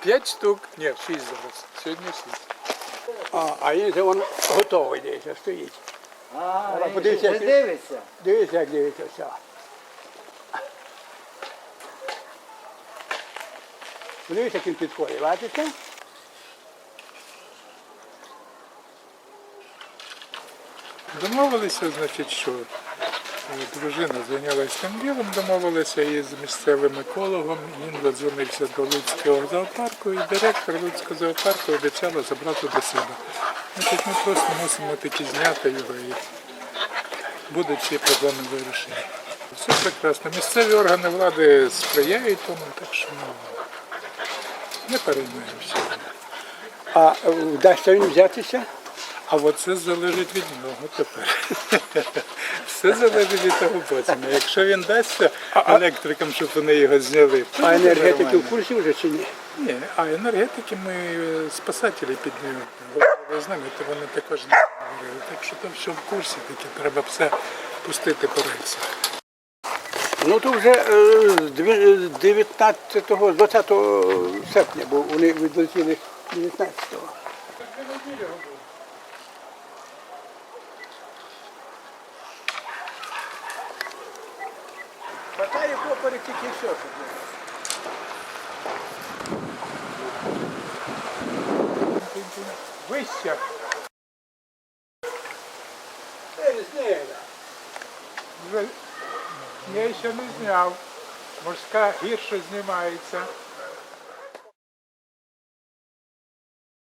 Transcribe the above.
П'ять штук. Ні, шість зараз. Сьогодні шість. А, а він вон готовий дивіться, стоїть. А, Зараз подивіться, вже як- дивиться. Дивіться, як. Подивіться, як підходить, бачите? Домовилися, значить, що е, дружина зайнялася тим ділом, домовилися із місцевим екологом. Він додзвонився до Луцького зоопарку, і директор Луцького зоопарку обіцяла забрати до себе. Значить, ми просто мусимо таки зняти його і будуть ці проблеми вирішені. Все прекрасно. Місцеві органи влади сприяють тому, так що ну, не переймаємося. А е, вдасться він взятися? А от це залежить від нього тепер. Все залежить від того потім. Якщо він дасться електрикам, щоб вони його зняли, то А енергетики в курсі вже чи ні? Ні, а енергетики ми е, спасателі під ними. говорили з ними, то вони також не говорили. Так що там все в курсі, таке треба все пустити по рельсах. Ну то вже е, з дві- 19-го, 20 серпня, бо вони відлетіли 19-го. Хватає поперек тільки і все. Вище. Вже я ще не зняв. Морська гірше знімається.